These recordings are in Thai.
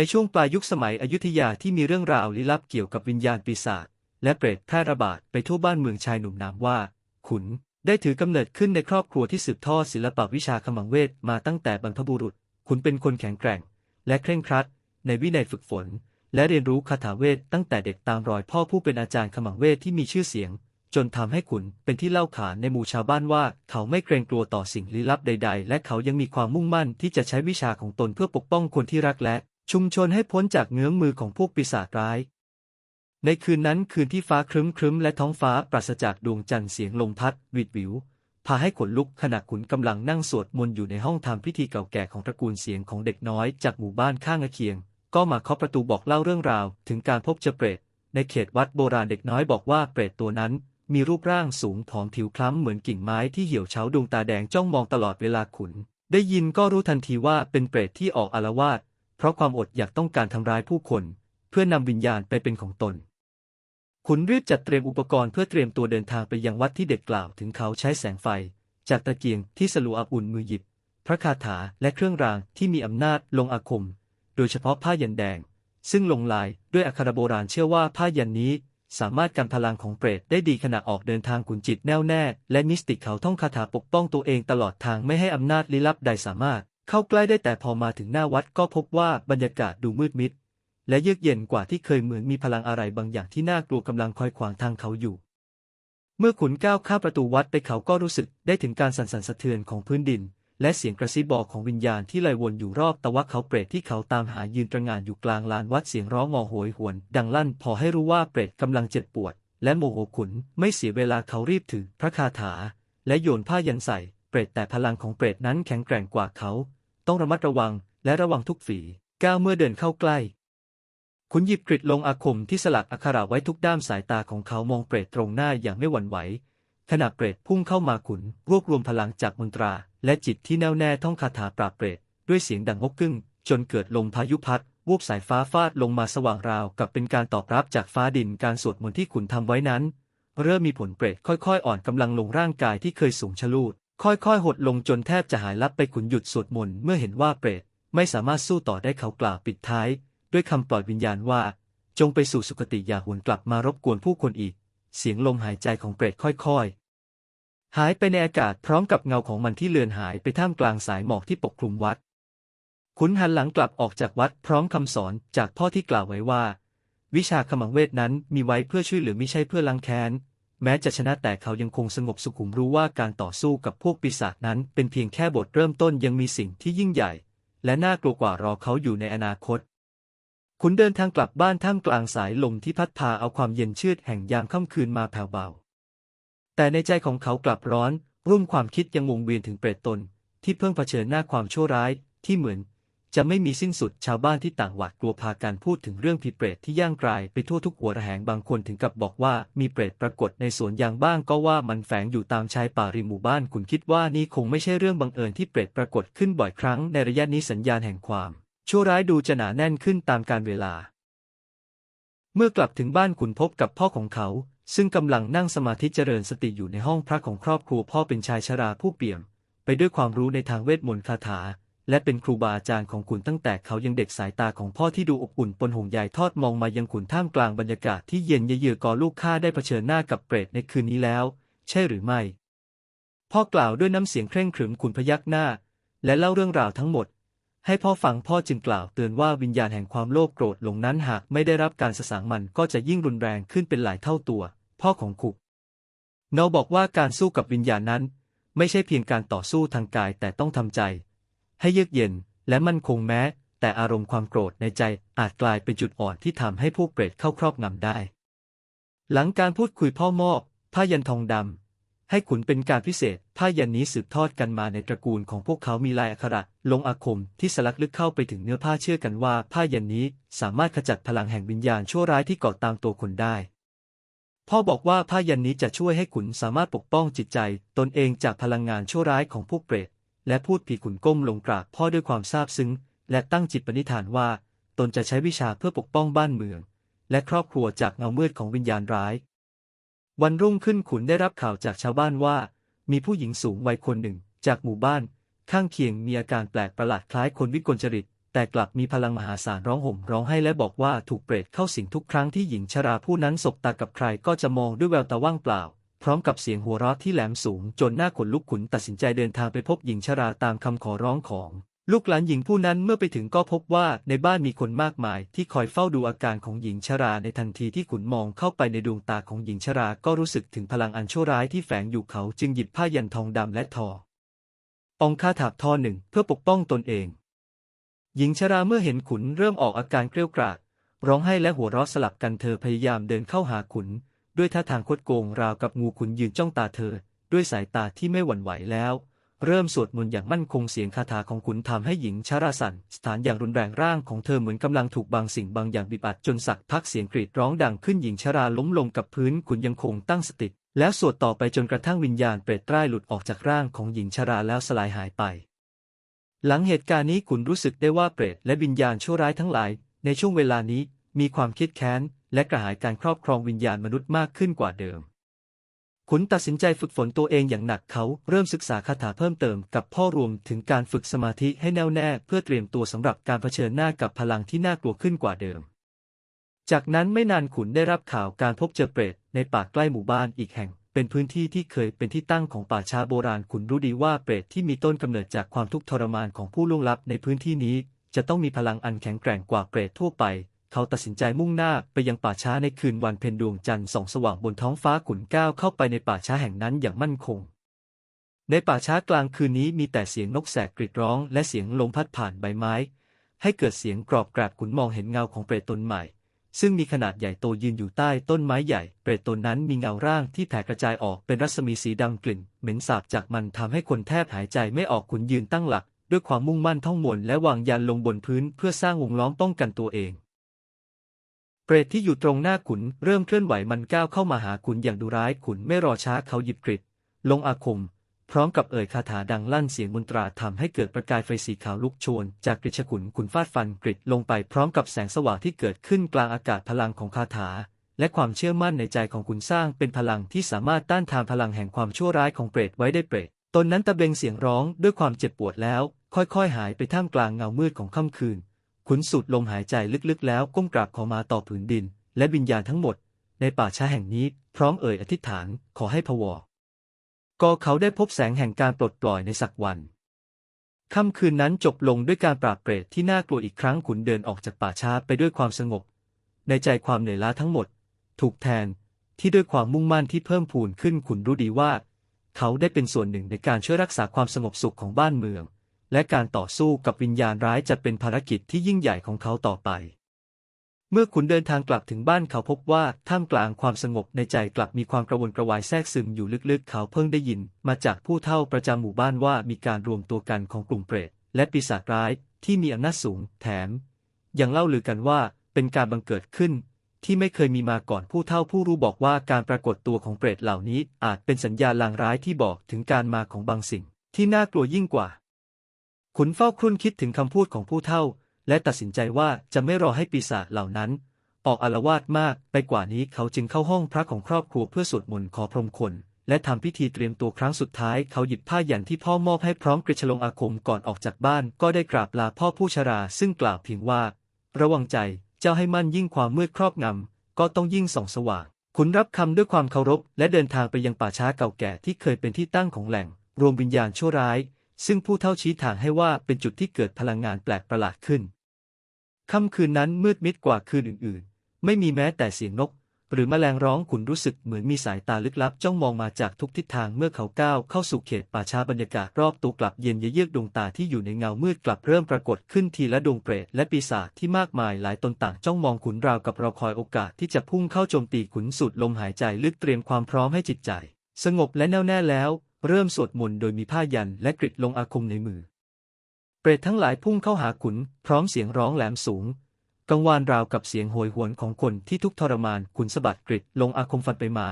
ในช่วงปลายยุคสมัยอยุธยาที่มีเรื่องราวลี้ลับเกี่ยวกับวิญญาณปีศาจและเปรตแพร่ระบาดไปทั่วบ้านเมืองชายหนุ่มนามว่า ขุน ได้ถือกำเนิดขึ้นในครอบครัวที่สืบทอดศิลปวิชาขมังเวทมาตั้งแต่บรรพบุรุษ ขุนเป็นคนแข็งแกร่ง และเคร่งครัด ในวินัยฝึกฝน และเรียนรู้คาถาเวทตั้งแต่เด็กตามรอยพ่อผู้เป็นอาจารย์ขมังเวทที่มีชื่อเสียง จนทำให้ขุนเป็นที่เล่าขานในหมู่ชาวบ้านว่า เขาไม่เกรงกลัวต่อสิ่งลี้ลับใด ๆ และเขายังมีความมุ่งมั่นที่จะใช้วิชาของตนเพื่อปกป้องคนที่รักและ ชุมชนให้พ้นจากเงื้อมมือของพวกปีศาจร้าย ในคืนนั้นคืนที่ฟ้าครึ้มครึ้มและท้องฟ้าปราศจากดวงจันทร์เสียงลมพัดวิดวิว พาให้ขนลุกขณะขุนกำลังนั่งสวดมนต์อยู่ในห้องทำพิธีเก่าแก่ของตระกูลเสียงของเด็กน้อยจากหมู่บ้านข้างเคียง ก็มาเคาะประตูบอกเล่าเรื่องราว ถึงการพบเจอเปรตในเขตวัดโบราณเด็กน้อยบอกว่าเปรตตัวนั้น มีรูปร่างสูงผอมผิวคล้ำเหมือนกิ่งไม้ที่เหี่ยวเฉาดวงตาแดงจ้องมองตลอดเวลาขุน ได้ยินก็รู้ทันทีว่าเป็นเปรตที่ออกอารวาส เพราะความอดอยากต้องการทำร้ายผู้คน เพื่อนำวิญญาณไปเป็นของตน ขุนรีบจัดเตรียมอุปกรณ์เพื่อเตรียมตัวเดินทางไปยังวัดที่เด็กกล่าวถึงเขาใช้แสงไฟ จากตะเกียงที่สลัวอาอุ่นมือหยิบ พระคาถาและเครื่องรางที่มีอำนาจลงอาคม โดยเฉพาะผ้ายันแดง ซึ่งลงลายด้วยอักขระโบราณเชื่อว่าผ้ายันนี้สามารถกันพลังของเปรตได้ดีขณะออกเดินทางขุนจิตแน่วแน่ และมิสติกเขาท่องคาถาปกป้องตัวเองตลอดทางไม่ให้อำนาจลี้ลับใดสามารถ เข้าใกล้ได้แต่พอมาถึงหน้าวัดก็พบว่าบรรยากาศดูมืดมิด และเยือกเย็นกว่าที่เคยเหมือนมีพลังอะไรบางอย่างที่น่ากลัวกำลังคอยขวางทางเขาอยู่ เมื่อขุนก้าวข้ามประตูวัดไปเขาก็รู้สึกได้ถึงการสั่นสั่นสะเทือนของพื้นดิน และเสียงกระซิบบอกของวิญญาณที่ลอยวนอยู่รอบตะวักเขาเปรตที่เขาตามหายืนตระงานอยู่กลางลานวัดเสียงร้องงอโหยหวน ดังลั่นพอให้รู้ว่าเปรตกำลังเจ็บปวด และโมโหขุนไม่เสียเวลาเขารีบถือพระคาถา และโยนผ้ายันใส่เปรตแต่พลังของเปรตนั้นแข็งแกร่งกว่าเขา ต้องระมัดระวังและระวังทุกฝีก้าวเมื่อเดินเข้าใกล้ขุนหยิบกริดลงอาคมที่สลักอักขระไว้ทุกด้ามสายตาของเขามองเปรตตรงหน้าอย่างไม่หวั่นไหว ขณะเปรตพุ่งเข้ามาขุน รวบรวมพลังจากมนตรา และจิตที่แน่วแน่ท่องคาถาปราบเปรตด้วยเสียงดังงกกึ้ง จนเกิดลมพายุพัดวูบสายฟ้าฟาดลงมาสว่างราว กับเป็นการตอบรับจากฟ้าดินการสวดมนต์ที่ขุนทำไว้นั้น เริ่มมีผลเปรตค่อยๆ อ่อนกำลังลงร่างกายที่เคยสูงชะลูด ค่อยๆ หดลงจนแทบจะหายลับไปขุนหยุดสวดมนต์เมื่อเห็นว่าเปรตไม่สามารถสู้ต่อได้เขากล่าวปิดท้าย ด้วยคำปล่อยวิญญาณว่า จงไปสู่สุคติอย่าหวนกลับมารบกวนผู้คนอีก เสียงลมหายใจของเปรตค่อยๆ หายไปในอากาศพร้อมกับเงาของมันที่เลือนหายไปท่ามกลางสายหมอกที่ปกคลุมวัด ขุนหันหลังกลับออกจากวัดพร้อมคำสอนจากพ่อที่กล่าวไว้ว่า วิชาขมังเวทนั้นมีไว้เพื่อช่วยเหลือไม่ใช่เพื่อล้างแค้น แม้จะชนะแต่เขายังคงสงบสุขุมรู้ว่าการต่อสู้กับพวกปีศาจนั้นเป็นเพียงแค่บทเริ่มต้นยังมีสิ่งที่ยิ่งใหญ่ และน่ากลัวกว่ารอเขาอยู่ในอนาคตขุนเดินทางกลับบ้านท่ามกลางสายลมที่พัดพาเอาความเย็นชืดแห่งยามค่ำคืนมาแผ่วเบา แต่ในใจของเขากลับร้อน รุ่มความคิดยังวงเวียนถึงเปรตตน ที่เพิ่งเผชิญหน้าความชั่วร้ายที่เหมือน จะไม่มีสิ้นสุดชาวบ้านที่ต่างหวาดกลัวพากันพูดถึงเรื่องผีเปรตที่ย่างกลายไปทั่วทุกหัวระแหงบางคนถึงกับบอกว่ามีเปรตปรากฏในสวนยางบ้างก็ว่ามันแฝงอยู่ตามชายป่าริมหมู่บ้านคุณคิดว่านี่คงไม่ใช่เรื่องบังเอิญที่เปรตปรากฏขึ้นบ่อยครั้งในระยะนี้สัญญาณแห่งความชั่วร้ายดูจะหนาแน่นขึ้นตามกาลเวลา เมื่อกลับถึงบ้านขุนพบกับพ่อของเขา ซึ่งกำลังนั่งสมาธิเจริญสติอยู่ในห้องพระของครอบครัวพ่อเป็นชายชราผู้เปี่ยม ไปด้วยความรู้ในทางเวทมนต์คาถา และเป็นครูบาอาจารย์ของขุนตั้งแต่เขายังเด็กสายตาของพ่อที่ดูอบอุ่นปนห่วงใยทอดมองมายังขุนท่ามกลางบรรยากาศที่เย็นเยือกอลูกข้าได้เผชิญหน้ากับเปรตในคืนนี้แล้ว ใช่หรือไม่ พ่อกล่าวด้วยน้ำเสียงเคร่งขรึมขุนพยักหน้า และเล่าเรื่องราวทั้งหมด ให้พ่อฟังพ่อจึงกล่าวเตือนว่าวิญญาณแห่งความโลภโกรธหลงนั้นหากไม่ได้รับการสสางมันก็จะยิ่งรุนแรงขึ้นเป็นหลายเท่าตัว พ่อของขุนเนาบอกว่าการสู้กับวิญญาณนั้น ไม่ใช่เพียงการต่อสู้ทางกายแต่ต้องทำใจ ให้เยือกเย็น และมั่นคงแม้ แต่อารมณ์ความโกรธในใจอาจกลายเป็นจุดอ่อนที่ทำให้พวกเปรตเข้าครอบงำได้ หลังการพูดคุยพ่อมอบผ้ายันทองดำให้ขุนเป็นการพิเศษผ้ายันนี้สืบทอดกันมาในตระกูลของพวกเขามีลายอักขระลงอาคมที่สลักลึกเข้าไปถึงเนื้อผ้าเชื่อกันว่าผ้ายันนี้สามารถขจัดพลังแห่งวิญญาณชั่วร้ายที่เกาะตามตัวคนได้พ่อบอกว่าผ้ายันนี้จะช่วยให้ขุนสามารถปกป้องจิตใจ ตนเองจากพลังงานชั่วร้ายของพวกเปรต และพูดผีขุนก้มลงกราบพ่อด้วยความซาบซึ้ง และตั้งจิตปณิธานว่า ตนจะใช้วิชาเพื่อปกป้องบ้านเมือง และครอบครัวจากเงามืดของวิญญาณร้าย วันรุ่งขึ้นขุนได้รับข่าวจากชาวบ้านว่า มีผู้หญิงสูงวัยคนหนึ่ง จากหมู่บ้าน ข้างเคียงมีอาการแปลกประหลาดคล้ายคนวิกลจริต แต่กลับมีพลังมหาศาลร้องห่มร้องไห้และบอกว่าถูกเปรตเข้าสิงทุกครั้งที่หญิงชราผู้นั้นสบตากับใครก็จะมองด้วยแววตาว่างเปล่า พร้อมกับเสียงหัวเราะที่แหลมสูงจนหน้าขนลุกขุนตัดสินใจเดินทางไปพบหญิงชราตามคำขอร้องของ ลูกหลานหญิงผู้นั้นเมื่อไปถึงก็พบว่าในบ้านมีคนมากมายที่คอยเฝ้าดูอาการของหญิงชราในทันทีที่ขุนมองเข้าไปในดวงตาของหญิงชราก็รู้สึกถึงพลังอันชั่วร้ายที่แฝงอยู่เขาจึงหยิบผ้ายันทองดำและทอ องคาถาทอหนึ่งเพื่อปกป้องตนเอง หญิงชราเมื่อเห็นขุนเริ่มออกอาการเกรี้ยวกราดร้องไห้และหัวเราะสลับกันเธอพยายามเดินเข้าหาขุน ด้วยท่าทางคดโกงราวกับงูขุนยืนจ้องตาเธอ ด้วยสายตาที่ไม่หวั่นไหวแล้ว เริ่มสวดมนต์อย่างมั่นคงเสียงคาถาของขุนทำให้หญิงชราสั่นสถานอย่างรุนแรงร่างของเธอเหมือนกำลังถูกบางสิ่งบางอย่างบีบอัดจนสักพักเสียงกรีดร้องดังขึ้นหญิงชราล้มลงกับพื้นขุนยังคงตั้งสติแล้วสวดต่อไปจนกระทั่งวิญญาณเปรตใต้หลุดออกจากร่างของหญิงชราแล้วสลายหายไป หลังเหตุการณ์นี้ขุนรู้สึกได้ว่าเปรตและวิญญาณชั่วร้ายทั้งหลาย ในช่วงเวลานี้มีความคิดแค้น และกระหายการครอบครองวิญญาณมนุษย์มากขึ้นกว่าเดิม ขุนตัดสินใจฝึกฝนตัวเองอย่างหนักเขาเริ่มศึกษาคาถาเพิ่มเติมกับพ่อรวมถึงการฝึกสมาธิให้แน่วแน่เพื่อเตรียมตัวสำหรับการเผชิญหน้ากับพลังที่น่ากลัวขึ้นกว่าเดิม จากนั้นไม่นานขุนได้รับข่าวการพบเจอเปรตในป่าใกล้หมู่บ้านอีกแห่งเป็นพื้นที่ที่เคยเป็นที่ตั้งของป่าช้าโบราณขุนรู้ดีว่าเปรตที่มีต้นกำเนิดจากความทุกข์ทรมานของผู้ล่วงลับในพื้นที่นี้ จะต้องมีพลังอันแข็งแกร่งกว่าเปรตทั่วไป เขาตัดสินใจมุ่งหน้าไปยังป่าช้าในคืนวันเพ็ญดวงจันทร์ส่องสว่างบนท้องฟ้าขุนก้าวเข้าไปในป่าช้าแห่งนั้นอย่างมั่นคง ในป่าช้ากลางคืนนี้มีแต่เสียงนกแสกกรีดร้องและเสียงลมพัดผ่านใบไม้ ให้เกิดเสียงกรอบกราบขุนมองเห็นเงาของเปรตตนใหม่ ซึ่งมีขนาดใหญ่โตยืนอยู่ใต้ต้นไม้ใหญ่ เปรตตนนั้นมีเงาร่างที่แผ่กระจายออกเป็นรัศมีสีดำกลิ่น เหม็นสาบจากมันทำให้คนแทบหายใจไม่ออกขุนยืนตั้งหลัก ด้วยความมุ่งมั่นท่องมนและวางยันลงบนพื้นเพื่อสร้างวงล้อมป้องกันตัวเอง เปรตที่อยู่ตรงหน้าขุนเริ่มเคลื่อนไหวมันก้าวเข้ามาหาขุนอย่างดุร้ายขุนไม่รอช้าเขาหยิบกริดลงอาคม พร้อมกับเอ่ยคาถาดังลั่นเสียงมนตราทำให้เกิดประกายไฟสีขาวลุกโชน จากกริชขุนขุนฟาดฟันกริดลงไปพร้อมกับแสงสว่างที่เกิดขึ้นกลางอากาศพลังของคาถา และความเชื่อมั่นในใจของขุนสร้างเป็นพลังที่สามารถต้านทานพลังแห่งความชั่วร้ายของเปรตไว้ได้เปรตตนนั้นตะเบงเสียงร้องด้วยความเจ็บปวดแล้ว ค่อยๆ หายไปท่ามกลางเงามืดของค่ำคืน ขุนสูดลมหายใจลึกๆ แล้วก้มกราบขอมาต่อผืนดิน และวิญญาณทั้งหมด ในป่าช้าแห่งนี้ พร้อมเอ่ยอธิษฐานขอให้พวอก็เขาได้พบแสงแห่งการปลดปล่อยในสักวันค่ำคืนนั้นจบลงด้วยการปราบเปรตที่น่ากลัวอีกครั้งขุนเดินออกจากป่าช้าไปด้วยความสงบ ในใจความเหนื่อยล้าทั้งหมด ถูกแทนที่ด้วยความมุ่งมั่นที่เพิ่มพูนขึ้นขุนรู้ดีว่า เขาได้เป็นส่วนหนึ่งในการช่วยรักษาความสงบสุขของบ้านเมือง และการต่อสู้กับวิญญาณร้ายจะเป็นภารกิจที่ยิ่งใหญ่ของเขาต่อไป เมื่อขุนเดินทางกลับถึงบ้านเขาพบว่าท่ามกลางความสงบในใจกลับมีความกระวนกระวายแทรกซึมอยู่ลึกๆ เขาเพิ่งได้ยิน มาจากผู้เฒ่าประจำหมู่บ้านว่ามีการรวมตัวกันของกลุ่มเปรตและปีศาจร้ายที่มีอำนาจสูง แถม ยังเล่าลือกันว่าเป็นการบังเกิดขึ้นที่ไม่เคยมีมาก่อนผู้เฒ่าผู้รู้บอกว่าการปรากฏตัวของเปรตเหล่านี้อาจเป็นสัญญาณลางร้ายที่บอกถึงการมาของบางสิ่งที่น่ากลัวยิ่งกว่า ขุนเฝ้าครุ่นคิดถึงคำพูดของผู้เฒ่า และตัดสินใจว่าจะไม่รอให้ปีศาจเหล่านั้น ออกอารวาสมากไปกว่านี้เขาจึงเข้าห้องพระของครอบครัวเพื่อสวดมนต์ขอพรหมคนและทำพิธีเตรียมตัวครั้งสุดท้ายเขาหยิบผ้ายันที่พ่อมอบให้พร้อมกระชลงอาคมก่อนออกจากบ้าน ก็ได้กราบลาพ่อผู้ชราซึ่งกล่าวเพียงว่า ระวังใจเจ้าให้มั่นยิ่งความมืดครอบงำก็ต้องยิ่งส่องสว่างขุนรับคำด้วยความเคารพ และเดินทางไปยังป่าช้าเก่าแก่ที่เคยเป็นที่ตั้งของแหล่ง รวมวิญญาณชั่วร้าย ซึ่งผู้เท่าชี้ทางให้ว่าเป็นจุดที่เกิดพลังงานแปลกประหลาดขึ้น ค่ำคืนนั้นมืดมิดกว่าคืนอื่นๆ ไม่มีแม้แต่เสียงนก หรือแมลงร้องขุนรู้สึกเหมือนมีสายตาลึกลับจ้องมองมาจากทุกทิศทางเมื่อเขาก้าวเข้าสู่เขตป่าช้าบรรยากาศรอบตัวกลับเย็นเยือกดวงตาที่อยู่ในเงามืดกลับเริ่มปรากฏขึ้นทีละดวงเปรตและปีศาจที่มากมายหลายตนต่างจ้องมองขุนราวกับรอคอยโอกาสที่จะพุ่งเข้าโจมตีขุนสุดลมหายใจลึกเตรียมความพร้อมให้จิตใจ สงบและแน่วแน่แล้ว เริ่มสวดมนต์โดยมีผ้ายันและกริดลงอาคมในมือ เปรตทั้งหลายพุ่งเข้าหาขุน พร้อมเสียงร้องแหลมสูง กังวานราวกับเสียงโหยหวนของคนที่ทุกทรมานขุนสะบัดกริดลงอาคมฟันไปมา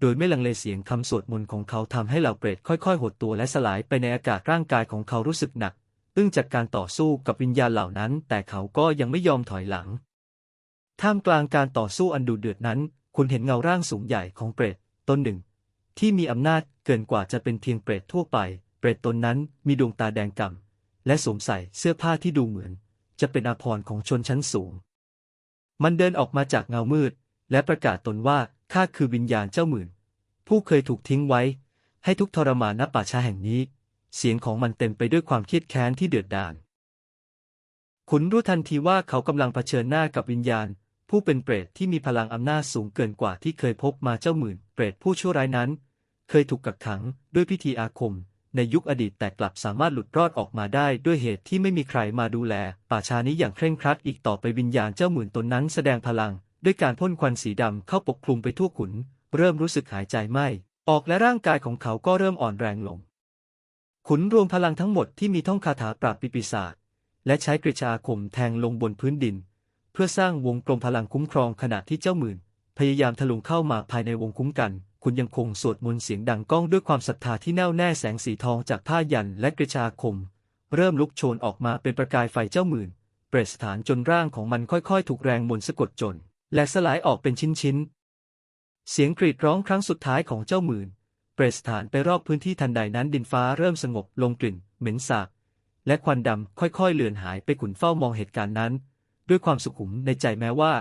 โดยไม่ลังเลเสียงคำสวดมนต์ของเขาทำให้เหล่าเปรตค่อยๆ หดตัวและสลายไปในอากาศร่างกายของเขารู้สึกหนักอึ้งจากการต่อสู้กับวิญญาณเหล่านั้น แต่เขาก็ยังไม่ยอมถอยหลัง ท่ามกลางการต่อสู้อันดุเดือดนั้น คุณเห็นเงาร่างสูงใหญ่ของเปรตตนหนึ่ง ที่มีอำนาจเกินกว่าจะเป็นเพียงเปรตทั่วไป เปรตตนนั้นมีดวงตาแดงก่ำและสวมใส่เสื้อผ้าที่ดูเหมือน จะเป็นอาภรณ์ของชนชั้นสูง มันเดินออกมาจากเงามืด และประกาศตนว่าข้าคือวิญญาณเจ้าหมื่น ผู้เคยถูกทิ้งไว้ ให้ทุกทรมานณป่าช้าแห่งนี้ เสียงของมันเต็มไปด้วยความเครียดแค้นที่เดือดดาลขุนรู้ทันทีว่าเขากำลังเผชิญหน้ากับวิญญาณ ผู้เป็นเปรตที่มีพลังอำนาจสูงเกินกว่าที่เคยพบมาเจ้าหมื่น เปรตผู้ชั่วร้ายนั้น เคยถูกกักขังด้วยพิธีอาคม ในยุคอดีตแต่กลับสามารถหลุดรอดออกมาได้ด้วยเหตุที่ไม่มีใครมาดูแล ป่าช้านี้อย่างเคร่งครัดอีกต่อไปวิญญาณเจ้าหมื่นตนนั้นแสดงพลัง ด้วยการพ่นควันสีดำเข้าปกคลุมไปทั่วขุน เริ่มรู้สึกหายใจไม่ออกและร่างกายของเขาก็เริ่มอ่อนแรงลง ขุนรวมพลังทั้งหมดที่มีท่องคาถาปราบปิปีศาจและใช้กริชาอาคมแทงลงบนพื้นดิน เพื่อสร้างวงกลมพลังคุ้มครองขณะที่เจ้าหมื่น พยายามทะลุเข้ามาภายในวงคุ้มกัน คุณยังคงสวดมนต์เสียงดังก้องด้วยความศรัทธาที่แน่วแน่แสงสีทองจากผ้ายันและกริชาอาคม เริ่มลุกโชนออกมาเป็นประกายไฟเจ้าหมื่น เปรตสถานจนร่างของมันค่อยๆ ถูกแรงมนต์สะกดจน และสลายออกเป็นชิ้นๆ เสียงกรีดร้องครั้งสุดท้ายของเจ้าหมื่น เปรตสถานไปรอบพื้นที่ทันใดนั้นดินฟ้าเริ่มสงบลงกลิ่น เหม็นสาบและควันดำค่อยๆเลือนหายไปขุนเฝ้ามองเหตุการณ์นั้น ด้วยความสุขุมในใจแม้ว่า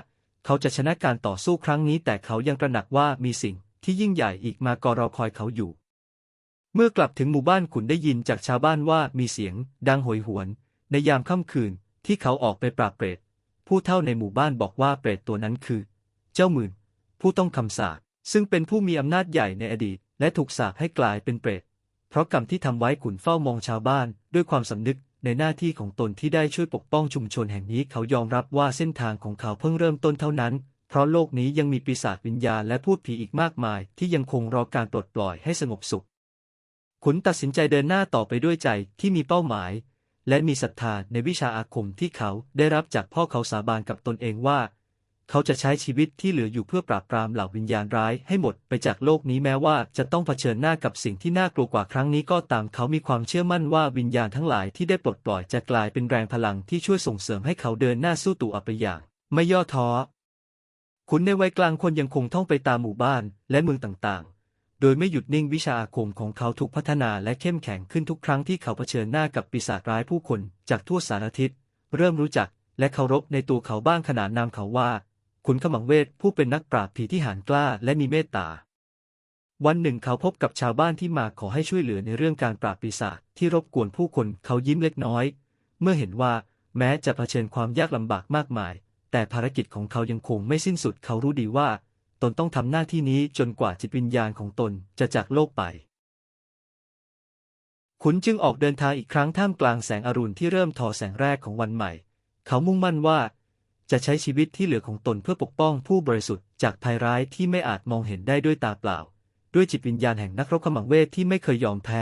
เขาจะชนะการต่อสู้ครั้งนี้แต่เขายังตระหนักว่ามีสิ่ง ที่ยิ่งใหญ่อีกมากรอคอยเขาอยู่ เมื่อกลับถึงหมู่บ้านขุนได้ยินจากชาวบ้านว่ามีเสียง ดังโหยหวน ในยามค่ำคืนที่เขาออกไปปราบเปรตผู้เท่าในหมู่บ้านบอกว่าเปรตตัวนั้นคือ เจ้าหมื่น ผู้ต้องคำสาปซึ่งเป็นผู้มีอำนาจใหญ่ในอดีต และถูกสาปให้กลายเป็นเปรตเพราะกรรมที่ทำไว้ขุนเฝ้ามองชาวบ้าน ด้วยความสำนึกในหน้าที่ของตนที่ได้ช่วยปกป้องชุมชนแห่งนี้เขายอมรับว่าเส้นทางของเขาเพิ่งเริ่มต้นเท่านั้น เพราะโลกนี้ยังมีปีศาจวิญญาณและพูดผีอีกมากมาย ที่ยังคงรอการปลดปล่อยให้สงบสุข ขุนตัดสินใจเดินหน้าต่อไปด้วยใจที่มีเป้าหมาย และมีศรัทธาในวิชาอาคมที่เขาได้รับจากพ่อเขาสาบานกับตนเองว่า เขาจะใช้ชีวิตที่เหลืออยู่เพื่อปราบปรามเหล่าวิญญาณร้ายให้หมดไปจากโลกนี้แม้ว่าจะต้องเผชิญหน้ากับสิ่งที่น่ากลัวกว่าครั้งนี้ก็ตามเขามีความเชื่อมั่นว่าวิญญาณทั้งหลายที่ได้ปลดปล่อยจะกลายเป็นแรงพลังที่ช่วยส่งเสริมให้เขาเดินหน้าสู้ตู่อัปอย่างไม่ย่อท้อ ขุนในวัยกลางคนยังคงท่องไปตามหมู่บ้านและเมืองต่างๆ โดยไม่หยุดนิ่งวิชาอาคมของเขาถูกพัฒนาและเข้มแข็งขึ้นทุกครั้งที่เขาเผชิญหน้ากับปีศาจร้ายผู้คนจากทั่วสารทิศ เริ่มรู้จักและเคารพในตัวเขาบ้างขนานนามเขาว่า ขุนขมังเวทผู้เป็นนักปราบผีที่หานกล้าและมีเมตตา วันหนึ่งเขาพบกับชาวบ้านที่มาขอให้ช่วยเหลือในเรื่องการปราบปีศาจที่รบกวนผู้คนเขายิ้มเล็กน้อย เมื่อเห็นว่า แม้จะเผชิญความยากลำบากมากมาย แต่ภารกิจของเขายังคงไม่สิ้นสุดเขารู้ดีว่า ตนต้องทำหน้าที่นี้จนกว่าจิตวิญญาณของตนจะจากโลกไป ขุนจึงออกเดินทางอีกครั้งท่ามกลางแสงอรุณที่เริ่มทอแสงแรกของวันใหม่ เขามุ่งมั่นว่า จะใช้ชีวิตที่เหลือของตนเพื่อปกป้องผู้บริสุทธิ์จากภัยร้ายที่ไม่อาจมองเห็นได้ด้วยตาเปล่า ด้วยจิตวิญญาณแห่งนักรบขมังเวทที่ไม่เคยยอมแพ้